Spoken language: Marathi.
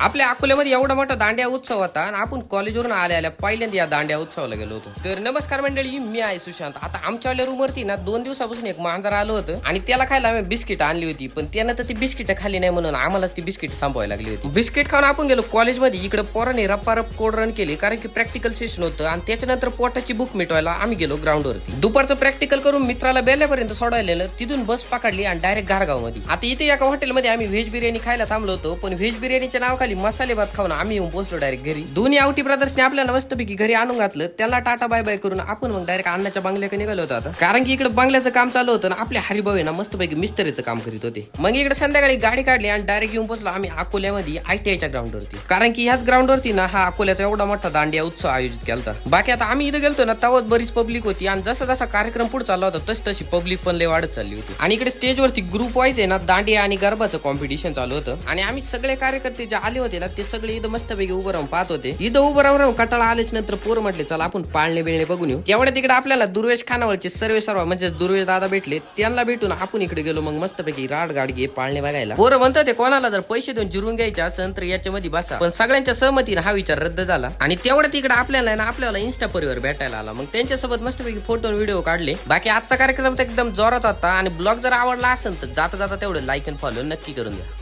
आपल्या अकोल्यामध्ये एवढा मोठा दांड्या उत्सव होता आणि आपण कॉलेजवरून आल्या आल्या पहिल्यांदा या दांड्या उत्सवाला गेलो होतो. तर नमस्कार मंडळी मी आहे सुशांत. आता आमच्यावाल्या रूमवरती ना दोन दिवसापासून एक मांजर आलं होतं आणि त्याला खायला आम्ही बिस्किट आणली होती पण त्यानं तर ती बिस्किट खाल्ली नाही म्हणून आम्हालाच ती बिस्किट संपवायला लागली होती. बिस्किट खाऊन आपण गेलो कॉलेजमध्ये इकडे पोराने रप्पारप कोड रन केले कारण की प्रॅक्टिकल सेशन होतं आणि त्याच्यानंतर पोटाची बुक मिटवायला आम्ही गेलो ग्राउंडवरती दुपारचं प्रॅक्टिकल करून मित्राला बेल्यापर्यंत सोडायला तिथून बस पकडली आणि डायरेक्ट गारगावमध्ये आता इथे एका हॉटेलमध्ये आम्ही व्हेज बिर्याणी खायला थांबलो होतो पण व्हेज बिर्याणीच्या नावाखाली मसाले भात खाऊन आम्ही येऊन पोहोचलो डायरेक्ट घरी. दोन्ही आवटी ब्रदर्सने आपल्याला मस्तपैकी घरी आणून घातलं. त्याला टाटा बाय बाय करून आपण मग डायरेक्ट अन्नाच्या बंगल्याकडे निघालो होतो आता. कारण की इकडे बंगल्याचं काम चालू होतं आणि आपल्या हरिभाऊ ना मस्तपैकी मिस्त्रीचं काम करीत होते. मग इकडे संध्याकाळी गाडी काढली आणि डायरेक्ट येऊन पोहोचलो आम्ही अकोल्यामध्ये आयटीआयच्या ग्राउंडवरती कारण की ह्याच ग्राउंडवरती ना हा अकोल्याचा एवढा मोठा दांडिया उत्सव आयोजित केला होता बाकी आता आम्ही इथं गेलतो ना तवत बरीच पब्लिक होती आणि जसा जसा कार्यक्रम पुढे चालला होता तशी तशी पब्लिक पण लय वाढत चालली होती. आणि इकडे स्टेजवरती ग्रुप वाईज आहे ना दांडिया आणि गरबाचं कॉम्पिटिशन चालू होतं. आणि आम्ही सगळे कार्यकर्ते जे आले होते ना ते सगळे इथं मस्तपैकी उभं राहून पाहत होते. इथं उभं राहून राहून कटाळा आल्याच नंतर पोर म्हटले चला आपण पाळणे बिळणे बघून येऊ. तेवढ्या तिकडे आपल्याला दुर्वेश खानावरचे सर्व सर्व म्हणजे दुर्वेश दादा भेटले. त्यांना भेटून आपण इकडे गेलो मग मस्तपैकी राड गाड घे पाळणे बघायला. पोरं म्हणतात ते कोणाला जर पैसे देऊन जिरून घ्यायचे असेल तर याच्यामध्ये बसा. पण सगळ्यांच्या सहमतीने हा विचार रद्द झाला. आणि तेवढ्या तिकडे आपल्याला ना आपल्याला इन्स्टा परिवार भेटायला आला. मग त्यांच्यासोबत मस्तपैकी फोटो आणि व्हिडिओ काढले. बाकी आजचा कार्यक्रम तर एकदम जोरात होता आणि ब्लॉग जर आवडला असेल तर जाता जाता तेवढं लाईक अँड फॉलो नक्की करून द्या